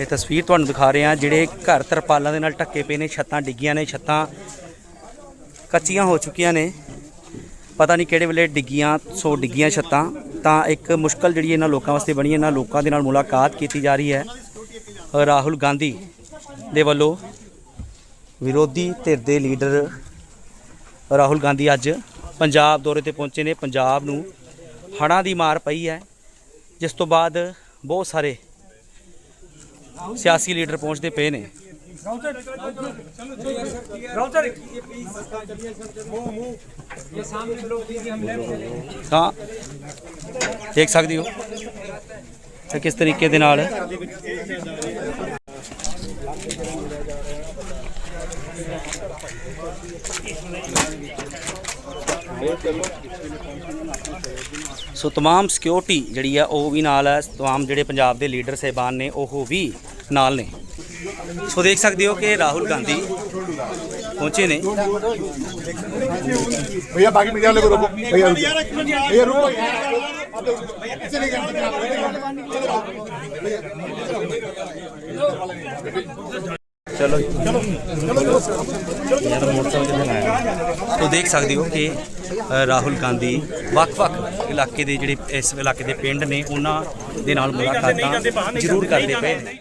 ਇਹ ਤਸਵੀਰ ਤੁਹਾਨੂੰ ਦਿਖਾ ਰਹੇ ਹਾਂ, ਜਿਹੜੇ ਘਰ ਤਰਪਾਲਾਂ ਦੇ ਨਾਲ ਢੱਕੇ ਪਏ ਨੇ, ਛੱਤਾਂ ਡਿੱਗੀਆਂ ਨੇ, ਛੱਤਾਂ ਕੱਚੀਆਂ ਹੋ ਚੁੱਕੀਆਂ ਨੇ। ਪਤਾ ਨਹੀਂ ਕਿਹੜੇ ਵੇਲੇ ਡਿੱਗੀਆਂ, ਸੋ ਡਿੱਗੀਆਂ ਛੱਤਾਂ। ਤਾਂ ਇੱਕ ਮੁਸ਼ਕਲ ਜਿਹੜੀ ਇਹਨਾਂ ਲੋਕਾਂ ਵਾਸਤੇ ਬਣੀ ਹੈ, ਇਹਨਾਂ ਲੋਕਾਂ ਦੇ ਨਾਲ ਮੁਲਾਕਾਤ ਕੀਤੀ ਜਾ ਰਹੀ ਹੈ। ਰਾਹੁਲ ਗਾਂਧੀ ਦੇ ਵੱਲੋਂ ਵਿਰੋਧੀ ਧਿਰ ਦੇ ਲੀਡਰ ਰਾਹੁਲ ਗਾਂਧੀ ਅੱਜ ਪੰਜਾਬ ਦੌਰੇ ਤੇ ਪਹੁੰਚੇ ਨੇ। ਪੰਜਾਬ ਨੂੰ ਹੜ੍ਹਾਂ ਦੀ ਮਾਰ ਪਈ ਹੈ। ਜਿਸ ਤੋਂ ਬਾਅਦ ਬਹੁਤ ਸਾਰੇ ਸਿਆਸੀ ਲੀਡਰ ਪਹੁੰਚਦੇ ਪਏ ਨੇ। ਤਾਂ ਦੇਖ ਸਕਦੇ ਹੋ। ਕਿ ਕਿਸ ਤਰੀਕੇ ਦੇ ਨਾਲ? ਸੋ तमाम ਸਿਕਿਉਰਿਟੀ ਜਿਹੜੀ ਆ ਉਹ ਵੀ ਨਾਲ ਹੈ तमाम ਜਿਹੜੇ ਪੰਜਾਬ ਦੇ ਲੀਡਰ ਸਹਿਬਾਨ ਨੇ ਉਹ ਵੀ ਨਾਲ ਨੇ ਸੋ ਦੇਖ ਸਕਦੇ ਹੋ ਕਿ ਰਾਹੁਲ ਗਾਂਧੀ ਪਹੁੰਚੇ ਨੇ भैया बाकी मीडिया वाले को रोको भैया रुको भैया रुको यार चले ਚਲੋ ਤੋ ਦੇਖ ਸਕਦੇ ਹੋ ਕਿ ਰਾਹੁਲ ਗਾਂਧੀ ਵੱਖ-ਵੱਖ ਇਲਾਕੇ ਦੇ ਜਿਹੜੇ ਇਸ ਇਲਾਕੇ ਦੇ ਪਿੰਡ ਨੇ, ਉਹਨਾਂ ਦੇ ਨਾਲ ਮੁਲਾਕਾਤਾਂ ਜ਼ਰੂਰ ਕਰਦੇ ਪਏ